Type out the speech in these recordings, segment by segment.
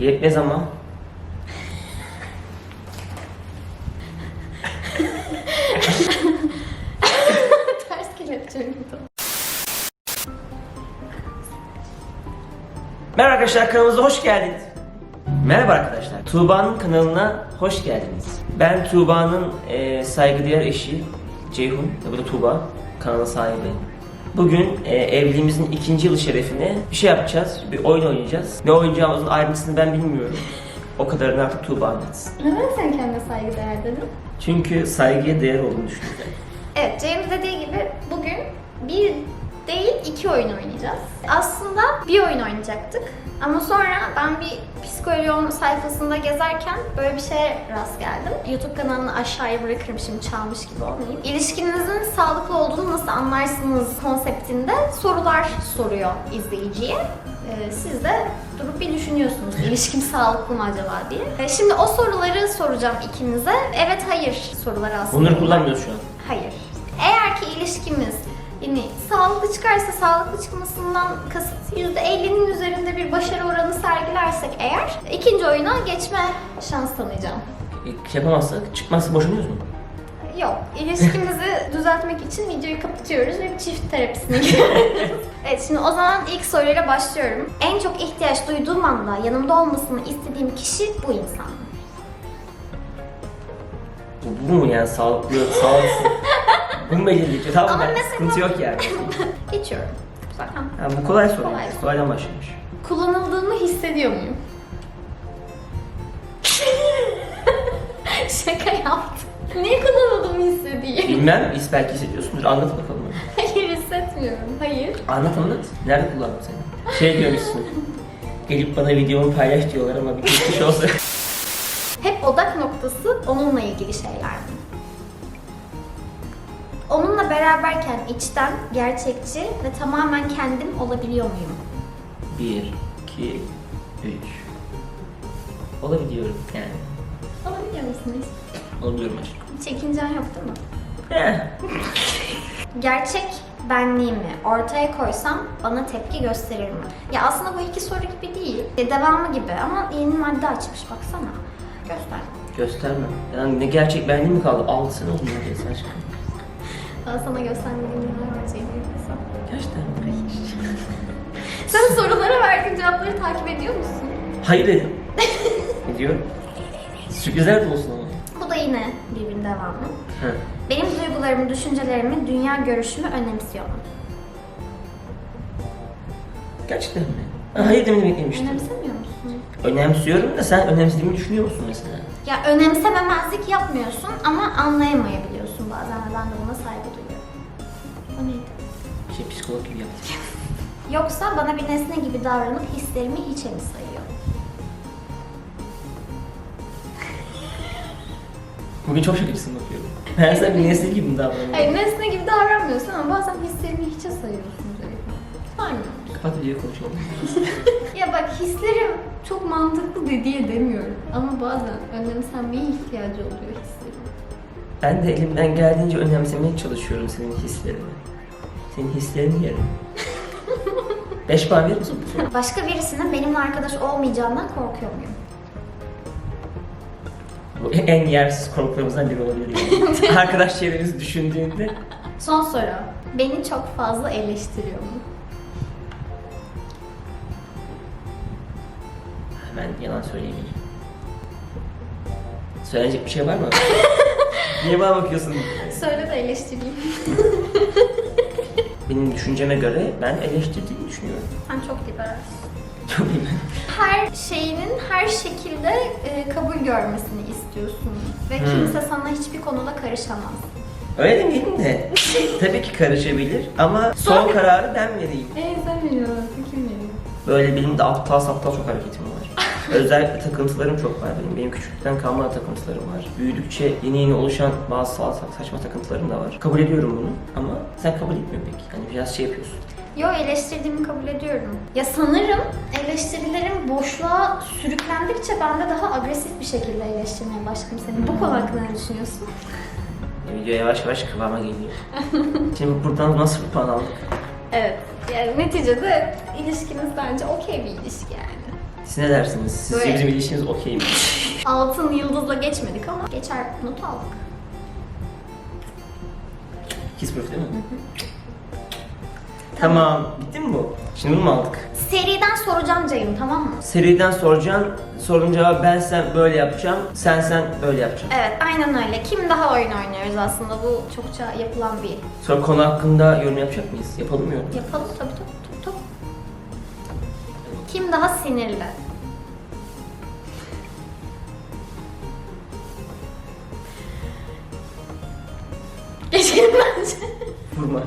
Yetmez ama. Ters kelepçelim. Merhaba arkadaşlar kanalımıza hoş geldiniz. Merhaba arkadaşlar. Tuğba'nın kanalına hoş geldiniz. Ben Tuğba'nın e, saygıdeğer eşi Ceyhun. Bu da Tuğba. Kanalın sahibi. Bugün e, evliliğimizin ikinci yılı şerefine bir şey yapacağız. Bir oyun oynayacağız. Ne oynayacağımızın ayrıntısını ben bilmiyorum. O kadarını artık Tuğba anlatsın. Neden sen kendine saygı değer dedin? Çünkü saygıya değer olduğunu düşünüyorum. Evet, James dediği gibi değil iki oyun oynayacağız. Aslında bir oyun oynayacaktık. Ama sonra ben bir psikoloğun sayfasında gezerken böyle bir şeye rast geldim. YouTube kanalını aşağıya bırakırım şimdi çalmış gibi olmayayım. İlişkinizin sağlıklı olduğunu nasıl anlarsınız konseptinde sorular soruyor izleyiciye. Ee, siz de durup bir düşünüyorsunuz ilişkim sağlıklı mı acaba diye. Ee, Şimdi o soruları soracağım ikinize. Evet hayır soruları aslında. Bunları kullanmıyoruz şu an. Hayır. Eğer ki ilişkimiz yani sağlıklı çıkarsa sağlıklı çıkmasından kasıt %50'nin üzerinde bir başarı oranı sergilersek eğer ikinci oyuna geçme şans tanıyacağım. E, şey yapamazsak çıkmazsa boşanıyoruz mu? Yok, ilişkimizi düzeltmek için videoyu kapatıyoruz ve çift terapisine giriyoruz. evet, şimdi o zaman ilk soruyla başlıyorum. En çok ihtiyaç duyduğum anda yanımda olmasını istediğim kişi bu insan. Bu, bu mu yani sağlıklı, sağlıksız? bu mu belirleyici? Tamam mesela- sıkıntı yok yani. Geçiyorum. Zaten. Ha, bu kolay soru. Kolay. Kolaydan başlamış. Kullanıldığını hissediyor muyum? Şaka yaptım. Niye kullanıldığımı hissedeyim? Bilmem, is belki hissediyorsundur. Anlat bakalım. Hayır hissetmiyorum. Hayır. Anlat anlat. Nerede kullandın seni? Şey diyormuşsun. Gelip bana videomu paylaş diyorlar ama bir geçmiş olsa. Hep odak noktası onunla ilgili şeyler mi? Beraberken içten, gerçekçi ve tamamen kendim olabiliyor muyum? Bir, iki, üç. Olabiliyorum yani. Olabiliyor musunuz? Olabiliyorum aşkım. Çekincen yok değil mi? Gerçek benliğimi ortaya koysam bana tepki gösterir mi? Ya aslında bu iki soru gibi değil. Devamı gibi ama yeni madde açmış baksana. Göster. Gösterme. Yani ne gerçek benliğim mi kaldı? Sene oldu neredeyse aşkım. Ben sana göstermediğim gerçeğini yapıyorsam. Gerçekten mi? Sen sorulara verdiğin cevapları takip ediyor musun? Hayır dedim. ne diyor? Sürprizler de olsun ama. Bu da yine birbirinin devamı. Heh. Benim duygularımı, düşüncelerimi, dünya görüşümü önemsiyor mu? Gerçekten mi? Ha, hayır demin beklemiştim. Önemsemiyor musun? Önemsiyorum da sen önemsediğimi düşünüyor musun mesela? Ya önemsememezlik yapmıyorsun ama anlayamayabiliyorsun psikolog gibi yaptım. Yoksa bana bir nesne gibi davranıp hislerimi hiçe mi sayıyor? Bugün çok şakacısın bakıyorum. Ben sen bir nesne gibi mi davranıyorum? Hayır nesne gibi davranmıyorsun ama bazen hislerimi hiçe sayıyorsun Zeytin. Saymıyorum. Kapat videoyu konuşalım. Ya bak hislerim çok mantıklı dediği demiyorum. Ama bazen önemsenmeye ihtiyacı oluyor hislerim. Ben de elimden geldiğince önemsemeye çalışıyorum senin hislerini. Senin hislerini yerim. Beş puan verir misin? Başka birisinin benimle arkadaş olmayacağından korkuyor muyum? Bu en yersiz korkularımızdan biri olabilir yani. Arkadaş çevremizi düşündüğünde Son soru. Beni çok fazla eleştiriyor mu? ben yalan söyleyemeyeceğim. Söyleyecek bir şey var mı? Niye bana bakıyorsun? Söyle de eleştireyim. Benim düşünceme göre ben eleştirdiğini düşünüyorum. Sen çok liberalsin. Çok iyi. Her şeyinin her şekilde e, kabul görmesini istiyorsun. Ve Hmm. kimse sana hiçbir konuda karışamaz. Öyle demeyelim de. Tabii ki karışabilir ama son Sonra- kararı ben vereyim. Eee sen veriyorsun, kim veriyor? Böyle benim de aptal saptal çok hareketim var. Özellikle takıntılarım çok var benim. Benim küçüklükten kalma takıntılarım var. Büyüdükçe yeni yeni oluşan bazı saçma takıntılarım da var. Kabul ediyorum bunu ama sen kabul etmiyorsun peki. Hani biraz şey yapıyorsun. Yo eleştirdiğimi kabul ediyorum. Ya sanırım eleştirilerim boşluğa sürüklendikçe ben de daha agresif bir şekilde eleştirmeye başladım seni. Bu konu hakkında ne düşünüyorsun? Video yavaş yavaş kıvama geliyor. Şimdi buradan nasıl bir puan aldık? Evet. Yani neticede ilişkimiz bence okey bir ilişki yani. Siz ne dersiniz? Sizce Böyle- bizim ilişkimiz okey mi? Altın yıldızla geçmedik ama geçer notu aldık. Kiss proof değil mi? Tamam. Bitti mi bu? Şimdi bunu mu aldık? Seriden soracağım Ceyhun tamam mı? Seriden soracaksın. Sorunun cevabı ben sen böyle yapacağım. Sen sen böyle yapacaksın. Evet aynen öyle. Kim daha oyun oynuyoruz aslında bu çokça yapılan bir. Sonra konu hakkında yorum yapacak mıyız? Yapalım mı yorum? Yapalım tabii. tabii. Kim daha sinirli? Geçelim bence. Vurma.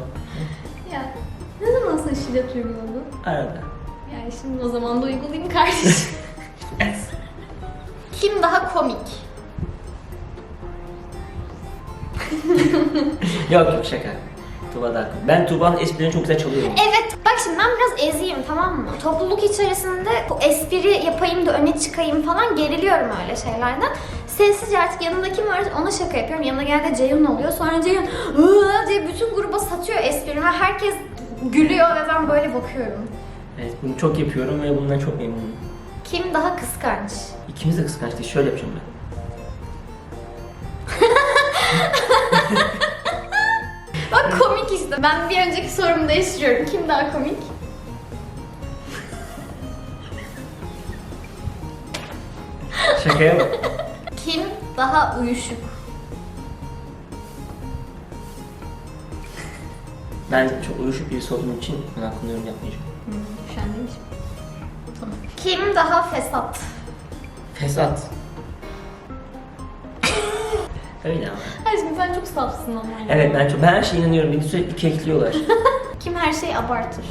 ya ne zaman sen şiddet uyguladın? Arada. Yani şimdi o zaman da uygulayayım kardeşim. Kim daha komik? Yok yok şaka. Tuba da haklı. Ben Tuba'nın esprilerini çok güzel çalıyorum. Evet, bak şimdi ben biraz eziyim tamam mı? Topluluk içerisinde bu espri yapayım da öne çıkayım falan geriliyorum öyle şeylerden. Sessizce artık yanımda kim var ona şaka yapıyorum. Yanında genelde Ceyhun oluyor. Sonra Ceyhun "Iıı" diye bütün gruba satıyor esprimi. Herkes gülüyor ve ben böyle bakıyorum. Evet bunu çok yapıyorum ve bundan çok memnunum. Kim daha kıskanç? İkimiz de kıskanç değil. Şöyle yapacağım ben. Bak komik işte. Ben bir önceki sorumu değiştiriyorum. Kim daha komik? Şakaya. Kim daha uyuşuk? Ben çok uyuşuk birisi olduğum için bunun hakkında yorum yapmayacağım. Hmm, üşendiğim için. Tamam. Kim daha fesat? Fesat. Öyle ama. Aşkım sen çok safsın ama. ya. Evet ben çok ben her şeye inanıyorum. Beni sürekli kekliyorlar. Kim her şeyi abartır?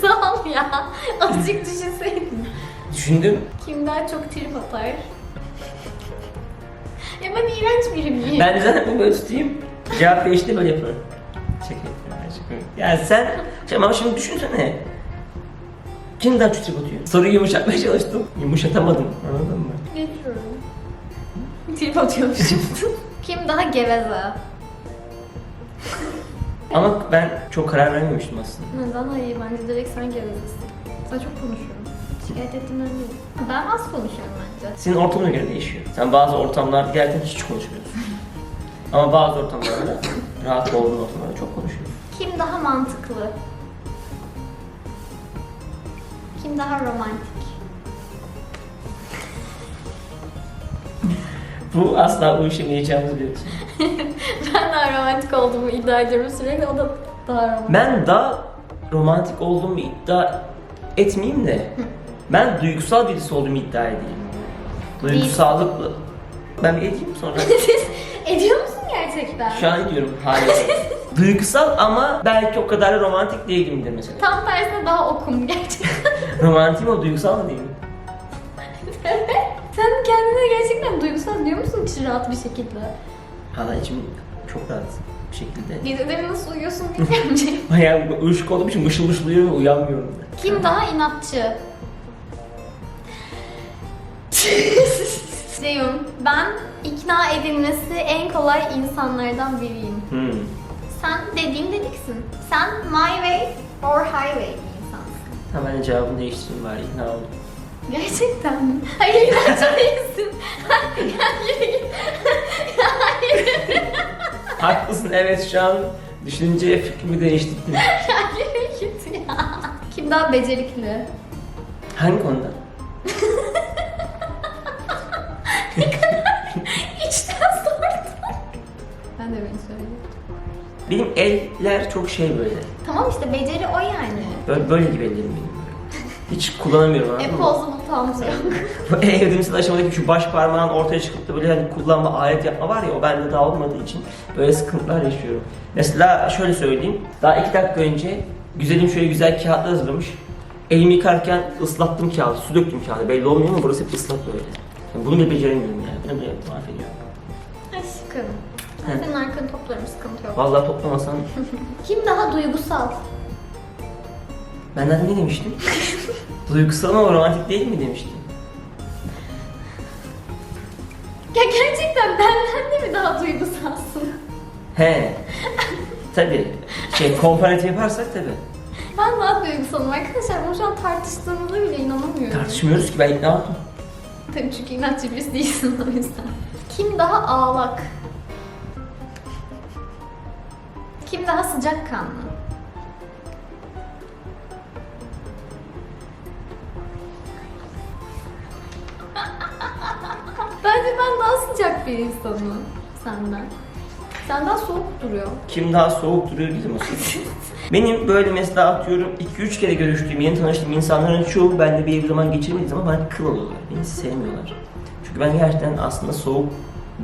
Sağ ol ya. Azıcık düşünseydin. Düşündüm. Kim daha çok trip atar? ya ben iğrenç biri miyim? Ben de zaten bunu böyle tutayım. Cevap değişti böyle yaparım. Şaka yapıyorum. şaka. Ya sen, ama şimdi düşünsene. Kim daha çok trip atıyor? Soruyu yumuşatmaya çalıştım. Yumuşatamadım. Anladın mı? Geçiyorum. Trip atıyormuşum. Kim daha geveze? Ama ben çok karar vermemiştim aslında. Neden hayır? Bence direkt sen gevezesin. Sen çok konuşuyorum. Şikayet ettiğimden değil. Ben az konuşuyorum bence. Senin ortamına göre değişiyor. Sen bazı ortamlarda gerçekten hiç konuşmuyorsun. Ama bazı ortamlarda rahat olduğun ortamlarda çok konuşuyorsun. Kim daha mantıklı? Kim daha romantik? Bu asla uyuşamayacağımız bir şey. ben daha romantik olduğumu iddia ediyorum sürekli. O da daha romantik. Ben daha romantik olduğumu iddia etmeyeyim de ben duygusal birisi olduğumu iddia edeyim. Duygusallıklı. Ben bir edeyim sonra. Ediyor musun gerçekten? Şu an ediyorum hala. Duygusal ama belki o kadar da romantik değilimdir mesela. Tam tersine daha okum gerçekten. Romantik ama duygusal da değilim. Sen kendine gerçekten duygusal diyor musun hiç rahat bir şekilde? Hala içim çok rahat bir şekilde. Geceleri nasıl uyuyorsun bilmiyorum. Bayağı uyuşuk olduğum için mışıl mışıl uyuyorum ve uyanmıyorum. Kim daha inatçı? Ceyhun, ben ikna edilmesi en kolay insanlardan biriyim. Hmm. Sen dediğim dediksin. Sen my way or highway bir insansın. Tamam ben de cevabını değiştireyim bari ikna oldum. Gerçekten mi? Hayır. Hayır. Hayır. Haklısın evet şu an düşünce fikrimi değiştirdim. Hayır git ya. Kim daha becerikli? Hangi konuda? İçten sordum. Ben de beni söyleyeyim. Benim eller çok şey böyle. Tamam işte beceri o yani. Böyle, böyle gibi ellerim benim. Hiç kullanamıyorum E yok. Bu evrimsel aşamadaki şu baş parmağın ortaya çıkıp da böyle hani kullanma, alet yapma var ya o bende daha olmadığı için böyle sıkıntılar yaşıyorum. Mesela şöyle söyleyeyim. Daha iki dakika önce güzelim şöyle güzel kağıtlar hazırlamış. Elimi yıkarken ıslattım kağıdı, su döktüm kağıdı. Belli olmuyor ama burası hep ıslak böyle. Yani bunu bile beceremiyorum yani. Beni böyle mahvediyor. Aşkım. Ben senin arkanı toplarım sıkıntı yok. Vallahi toplamasan Kim daha duygusal? Benden ne demiştin? Duygusal ama romantik değil mi demiştin? Ya gerçekten benden de mi daha duygusalsın? He. Tabii. Şey komparatif yaparsak tabii. Ben daha duygusalım arkadaşlar. Bunu şu an tartıştığımıza bile inanamıyorum. Tartışmıyoruz ki ben ikna oldum. Tabii çünkü inatçı birisi değilsin o yüzden. Kim daha ağlak? Kim daha sıcakkanlı? Bence ben daha sıcak bir insanım senden. Sen daha soğuk duruyor. Kim daha soğuk duruyor bizim o Benim böyle mesela atıyorum 2-3 kere görüştüğüm, yeni tanıştığım insanların çoğu benimle bir zaman geçirmediği zaman bana kıl oluyorlar. Beni sevmiyorlar. Çünkü ben gerçekten aslında soğuk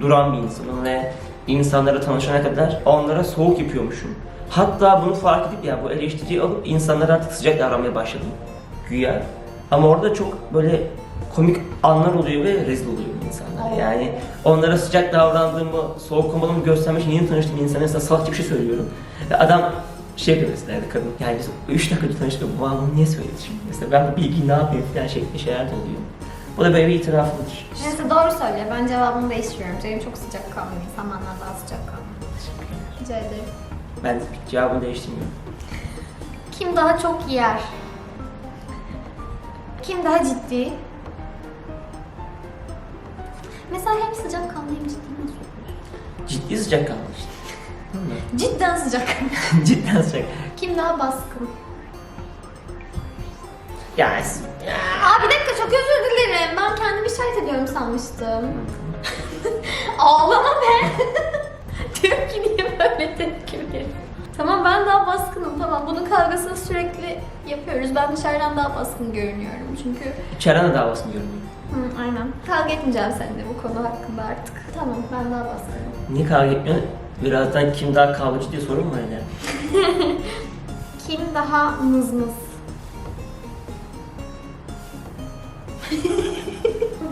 duran bir insanım ve insanlara tanışana kadar onlara soğuk yapıyormuşum. Hatta bunu fark edip ya bu eleştiriyi alıp insanlara artık sıcak davranmaya başladım. Güya. Ama orada çok böyle komik anlar oluyor ve rezil oluyor insanlar. Yani onlara sıcak davrandığımı, soğuk olmadığımı göstermek için yeni tanıştığım insana mesela salakça bir şey söylüyorum. Ve adam şey yapıyor mesela kadın. Yani biz 3 dakika önce tanıştık bu bunu niye söyledi şimdi? Mesela ben bu bilgiyi ne yapayım falan şeklinde şeyler de oluyor. Bu da böyle bir itirafıdır. Neyse doğru söyle. Ben cevabımı değiştiriyorum. Cem çok sıcakkanlı bir insan. Benden daha sıcakkanlı. Rica ederim. Ben cevabını değiştirmiyorum. Kim daha çok yer? Kim daha ciddi? Mesela hem sıcakkanlı hem ciddi nasıl? Ciddi sıcak kalmış. Cidden sıcakkanlı. Cidden sıcak. Kim daha baskın? Ya, ya. Aa bir dakika çok özür dilerim. Ben kendimi işaret ediyorum sanmıştım. Ağlama be. Diyorum ki niye böyle tepki? Tamam ben daha baskınım tamam. Bunun kavgasını sürekli yapıyoruz. Ben dışarıdan daha baskın görünüyorum çünkü. Çerana davasını görünüyor. Hı, aynen. Kavga etmeyeceğim seninle bu konu hakkında artık. Tamam ben daha baskınım. Niye kavga etmiyorsun? Birazdan kim daha kavgacı diye sorun mu var ya? Kim daha mızmız?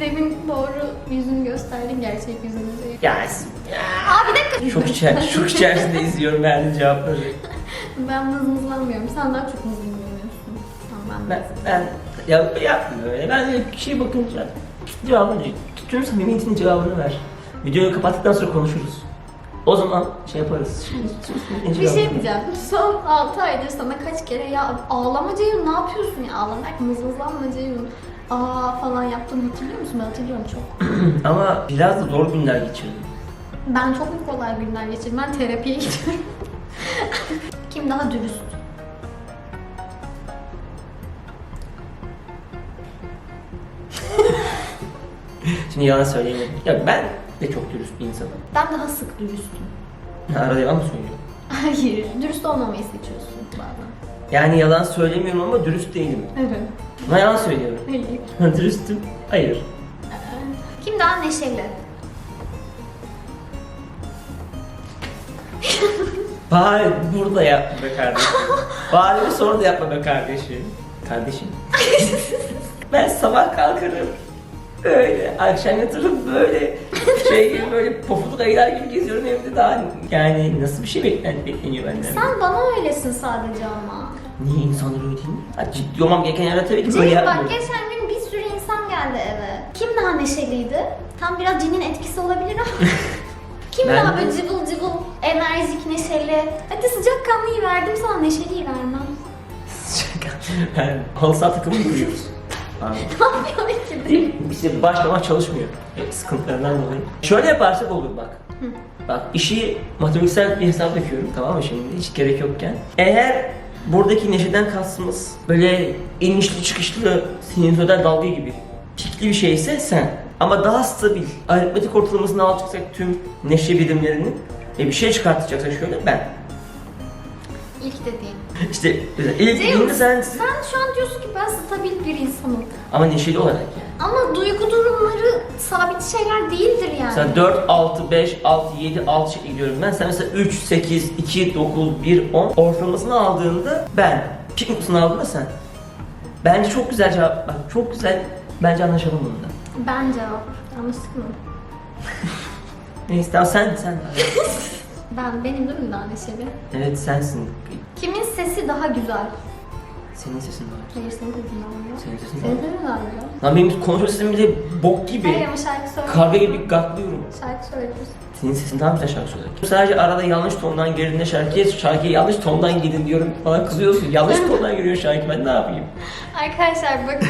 Demin doğru yüzünü gösterdin gerçek yüzünü değil. Ya. Aa bir dakika. Şok, içer, şok içerisinde izliyorum verdiğin cevapları. Ben mızmızlanmıyorum. Sen daha çok mızmızlanıyorsun. Ben, Ben, ben ya, yapmıyorum öyle. Ben de bir şey bakınca cevabını, tüm samimiyetin cevabını ver. Videoyu kapattıktan sonra konuşuruz. O zaman şey yaparız. Şimdi Bir şey diyeceğim. Son 6 aydır sana kaç kere ya ağlama Ceyhun ne yapıyorsun ya ağlamak mızmızlanma Ceyhun. Aa falan yaptığını hatırlıyor musun? Ben hatırlıyorum çok. Ama biraz da zor günler geçirdim. Ben çok mu kolay günler geçirdim. Ben terapiye gidiyorum. Kim daha dürüst? Şimdi yalan söyleyemem. Ya ben de çok dürüst bir insanım. Ben daha sık dürüstüm. Ha, Arada yalan mı söylüyorum? Hayır, dürüst olmamayı seçiyorsun bazen. Yani yalan söylemiyorum ama dürüst değilim. Evet. Ama yalan söylüyorum. Hayır. Dürüstüm. Hayır. Kim daha neşeli? Bari burada yapma be kardeşim. Bari bir soru da yapma be kardeşim. Kardeşim. ben sabah kalkarım. Böyle akşam yatırım böyle şey gibi böyle pofuduk ayılar gibi geziyorum evde daha yani nasıl bir şey beklen bekleniyor benden? Sen bana öylesin sadece ama. Niye insanlar öyle değil mi? Ha, ciddi olmam gereken yerde tabii ki böyle Ceyhun bak yapmıyorum. geçen gün bir sürü insan geldi eve. Kim daha neşeliydi? Tam biraz cinin etkisi olabilir ama. Kim Ben daha de. böyle cıvıl cıvıl, enerjik, neşeli? Hadi sıcakkanlıyı verdim sana neşeliyi vermem. yani halı saha takımı kuruyoruz. Pardon. Ne yapıyor ki? İşte başlamak çalışmıyor. E, sıkıntılarından dolayı. Şöyle yaparsak olur bak. Bak işi matematiksel bir hesap yapıyorum tamam mı şimdi hiç gerek yokken. Eğer buradaki neşeden kastımız böyle inişli çıkışlı sinüzoidal dalga gibi pikli bir şeyse sen. Ama daha stabil, aritmetik ortalamasını alacaksak tüm neşe birimlerini ve bir şey çıkartacaksak şöyle ben. İlk dediğin. İşte ilk Ceyhun, birini sen sen şu an diyorsun ki ben stabil bir insanım. ama neşeli olarak yani. Ama duygu durumları sabit şeyler değildir yani. Mesela 4, 6, 5, 6, 7, 6 şekli gidiyorum ben. Sen mesela 3, 8, 2, 9, 1, 10 ortalamasını aldığında ben. Pik noktasını aldığında sen. Bence çok güzel cevap. Bak çok güzel. Bence anlaşalım bunda. Ben cevap. Yanlışlık mı? Neyse tamam sen sen. Ben, benim değil mi daha neşeli? evet sensin. Kimin sesi daha güzel? Senin sesin var. Hayır senin sesin daha güzel. Senin sesin Senin var. sesin daha güzel. Lan benim konuşma sesim bile bok Hayır gibi. ama şarkı söyle. Karga gibi gaklıyorum. Şarkı söylüyoruz. Senin sesin daha güzel şarkı söyler. Sadece arada yanlış tondan girdiğinde şarkıya, şarkıya yanlış tondan girdin diyorum. Bana kızıyorsun. Yanlış tondan giriyor şarkı. Ben ne yapayım? Arkadaşlar bakın.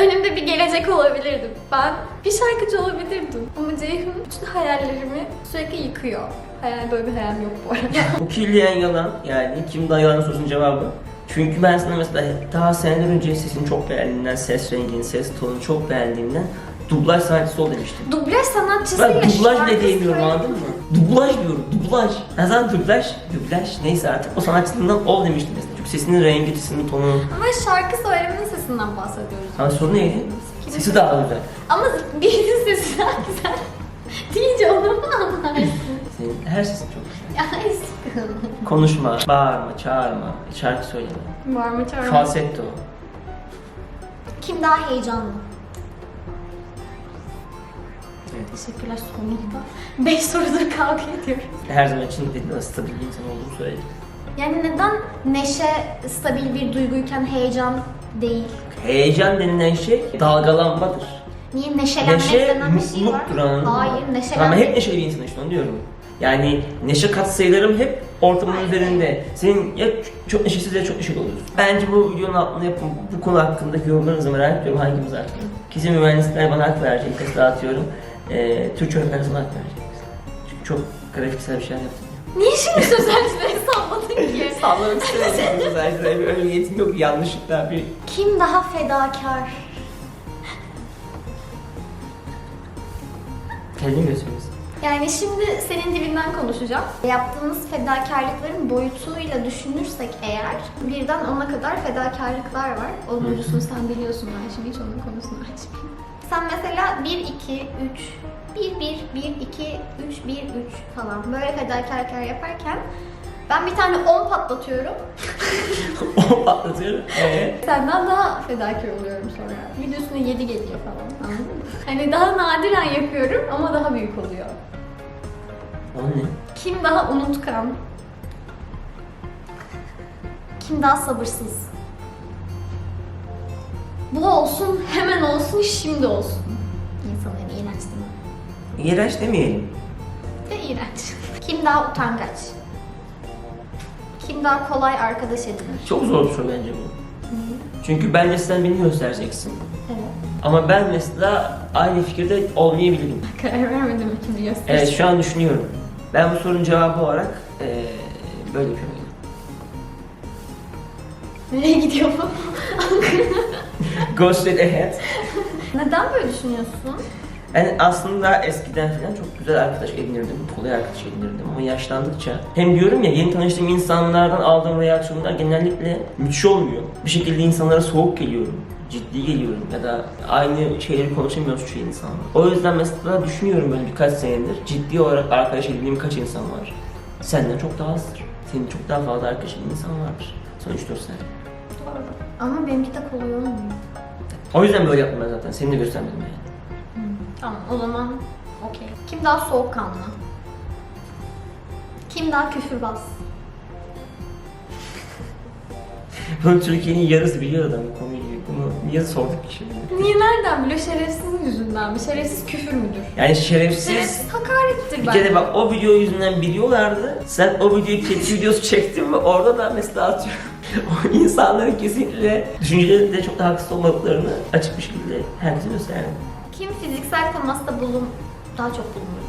Önümde bir gelecek olabilirdim. Ben bir şarkıcı olabilirdim. Ama Ceyhun bütün hayallerimi sürekli yıkıyor. Hayal böyle bir hayalim yok bu arada. Bu kirleyen yalan. Yani kim daha yalan sorusunun cevabı. Çünkü ben sana mesela daha seneler önce sesini çok beğendiğimden, ses rengini, ses tonunu çok beğendiğimden dublaj sanatçısı ol demiştim. Dublaj sanatçısı Ben dublaj bile diyemiyorum anladın mı? Dublaj diyorum, dublaj. Ne zaman dublaj? Dublaj neyse artık o sanatçılığından ol demiştim sesinin rengi, sesinin tonu. Ama şarkı söylemenin sesinden bahsediyoruz. Ama sorun neydi? Sesi daha güzel. Ama birinin sesi daha güzel. Deyince onu mu anlarsın? Senin her sesin çok güzel. Ya aşkım. Konuşma, bağırma, çağırma, şarkı söyleme. Mı çağırma? Falsetto. Kim daha heyecanlı? Teşekkürler sonunda. Beş sorudur kavga ediyoruz. Her zaman için dediğin stabil bir insan olduğunu söyledim. Yani neden neşe stabil bir duyguyken heyecan değil? Heyecan denilen şey dalgalanmadır. Niye neşelenmek Neşe denen bir şey var? mutluluktur anladın mı? Hayır neşelenmek. hep neşeli bir insanım işte onu diyorum. Yani neşe katsayılarım hep ortamın üzerinde. Senin ya çok neşesiz ya çok neşeli oluyorsun. Bence bu videonun altına yapın. Bu konu hakkındaki yorumlarınızı merak ediyorum. Hangimiz haklı? Kesin mühendisler bana hak verecek. Test dağıtıyorum. Ee, Türkçe öğretmenler sana hak verecek. Çünkü çok grafiksel bir şeyler yaptım. Niye şimdi sözelcileri Sallamak istemiyorum. Zaten öyle niyetim yok. Yanlışlıkla bir... Kim daha fedakar? Kendin gösteriyorsun. Yani şimdi senin dibinden konuşacağım. Yaptığımız fedakarlıkların boyutuyla düşünürsek eğer birden ona kadar fedakarlıklar var. Onuncusunu sen biliyorsun ben şimdi hiç onun konusunu açmayayım. Sen mesela 1, 2, 3, 1, 1, 1, 2, 3, 1, 3 falan böyle fedakarlıklar yaparken ben bir tane 10 patlatıyorum. o patlatıyorum. Ee? Senden daha fedakar oluyorum sonra. Videosuna 7 geliyor falan anladın mı? Hani daha nadiren yapıyorum ama daha büyük oluyor. O ne? Kim daha unutkan? Kim daha sabırsız? Bu olsun, hemen olsun, şimdi olsun. İnsanların iğrenç değil mi? İğrenç demeyelim. De iğrenç. Kim daha utangaç? Kim daha kolay arkadaş edinir? Çok zor bir soru bence bu. Çünkü bence sen beni göstereceksin. Evet. Ama ben mesela aynı fikirde olmayabilirim. Karar vermedim kimi göstereceğim. Evet şu an düşünüyorum. Ben bu sorunun cevabı olarak eee böyle yapıyorum. Nereye gidiyor bu? Go straight ahead. Neden böyle düşünüyorsun? Ben aslında eskiden falan çok güzel arkadaş edinirdim, kolay arkadaş edinirdim ama yaşlandıkça hem diyorum ya yeni tanıştığım insanlardan aldığım reaksiyonlar genellikle müthiş olmuyor. Bir şekilde insanlara soğuk geliyorum, ciddi geliyorum ya da aynı şeyleri konuşamıyoruz çoğu insanla. O yüzden mesela düşünüyorum böyle birkaç senedir ciddi olarak arkadaş edindiğim kaç insan var. Senden çok daha azdır. Senin çok daha fazla arkadaş edindiğin insan vardır. Son 3-4 sene. Doğru. Ama benimki de kolay olmuyor. O yüzden böyle yaptım ben zaten. Seni de göstermedim yani. Tamam o zaman okey. Kim daha soğukkanlı? Kim daha küfürbaz? Bunu Türkiye'nin yarısı biliyor adam konuyu. Bunu niye sorduk ki şimdi? Niye nereden biliyor? Şerefsizin yüzünden mi? Şerefsiz küfür müdür? Yani şerefsiz Şerefsiz hakarettir Bir bence. kere bak o video yüzünden biliyorlardı. Sen o videoyu tepki videosu çektin ve orada da mesela atıyorum. o insanların kesinlikle düşüncelerinde çok da haksız olmadıklarını açık bir şekilde herkese gösterdi. Fiziksel temasta bulun daha çok bulunur?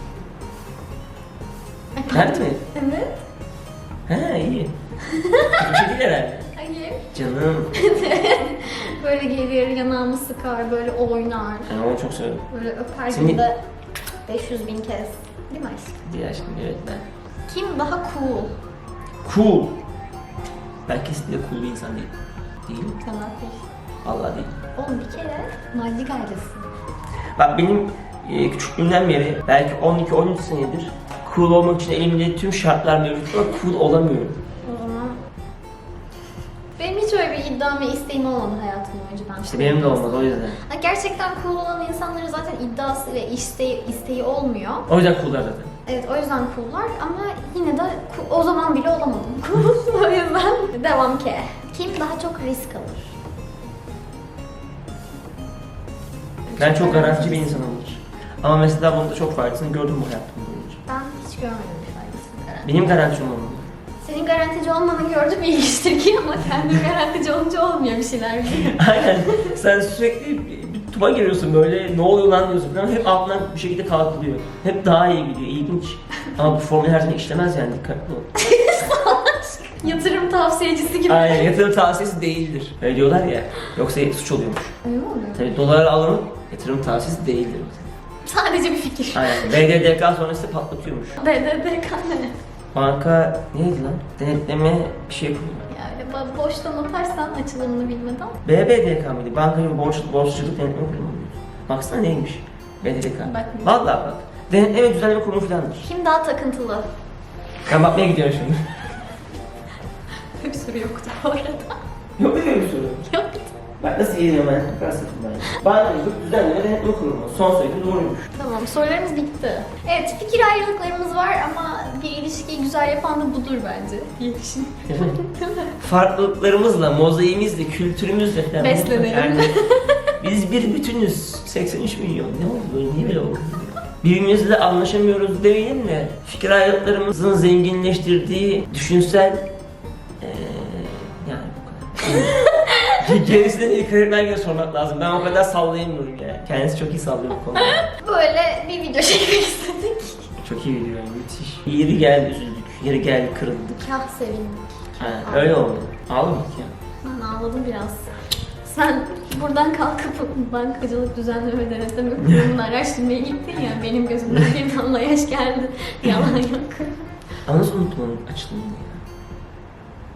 Nerede mi? Evet. He iyi. Bir şey değil herhalde. Hayır. Canım. böyle gelir yanağımı sıkar, böyle oynar. Ben onu çok seviyorum. Böyle öper Seni- günde 500 bin kez. Değil mi aşkım? Diye aşkım evet ben. Kim daha cool? Cool. Ben kesinlikle cool bir insan değilim. Değilim. Sen değil. Vallahi değil. Oğlum bir kere maddi gayresin. Bak benim e, küçüklüğümden beri belki 12-13 senedir cool olmak için elimde tüm şartlar mevcut ama cool olamıyorum. O zaman benim hiç öyle bir iddiam ve isteğim olmadı hayatım boyunca ben. İşte benim de olmaz o yüzden. Ha, Gerçekten cool olan insanların zaten iddiası ve isteği, isteği olmuyor. O yüzden cool'lar zaten. Evet o yüzden cool'lar ama yine de cool- o zaman bile olamadım cool. o yüzden devam ki. Kim daha çok risk alır? Ben çok garantici bir insanımdır. Ama mesela bunda çok faydasını gördüm bu hayatım boyunca. Ben hiç görmedim bir faydasını garanti. Benim garantim olmalı. Senin garantici olmanı gördüm ilginçtir ki ama kendin garantici olunca olmuyor bir şeyler. Aynen. Sen sürekli bir bir tuba giriyorsun böyle ne oluyor lan diyorsun falan. Hep altından bir şekilde kalkılıyor. Hep daha iyi gidiyor. İlginç. Ama bu formül her zaman işlemez yani dikkatli ol. Yatırım tavsiyecisi gibi. Aynen yatırım tavsiyesi değildir. Öyle diyorlar ya. Yoksa suç oluyormuş. Öyle mi oluyor? Tabii dolar alımı yatırım tavsiyesi değildir. Sadece bir fikir. Aynen. BDDK sonrası patlatıyormuş. BDDK ne? Banka neydi lan? Denetleme bir şey kuruyor. Yani ba- boştan atarsan açılımını bilmeden. BBDK mıydı? Banka gibi borç, borçluluk denetleme kurumu muydu? Baksana neymiş? BDDK. Vallahi bak. Denetleme düzenleme kurumu falandır. Kim daha takıntılı? Ben bakmaya gidiyorum şimdi. Bir soru yoktu bu arada. Yok öyle bir soru. Yoktu. Bak nasıl geliyorum ben? Satın ben. Bankacılık düzenleme denetleme kurumu. Son söylediğim doğruymuş. Tamam sorularımız bitti. Evet fikir ayrılıklarımız var ama bir ilişkiyi güzel yapan da budur bence. İletişim. Farklılıklarımızla, mozaiğimizle, kültürümüzle falan. Beslenelim. Yani biz bir bütünüz. 83 milyon. Ne oldu? Niye böyle oldu? Birbirimizle anlaşamıyoruz demeyelim de fikir ayrılıklarımızın zenginleştirdiği düşünsel eee yani bu kadar. De dikkat etmen gerekiyor sormak lazım. Ben o kadar sallayamıyorum ya. Kendisi çok iyi sallıyor bu konuda. Böyle bir video çekmek istedik. Çok iyi video yani müthiş. Yeri geldi üzüldük, yeri geldi kırıldık. Kah sevindik. Ha, öyle oldu. Ağlamadık ya. Ben ağladım biraz. Sen buradan kalkıp bankacılık düzenleme denetleme kurumunu araştırmaya gittin ya benim gözümden bir damla yaş geldi. Yalan yok. Ama nasıl unuttum onun açılımını?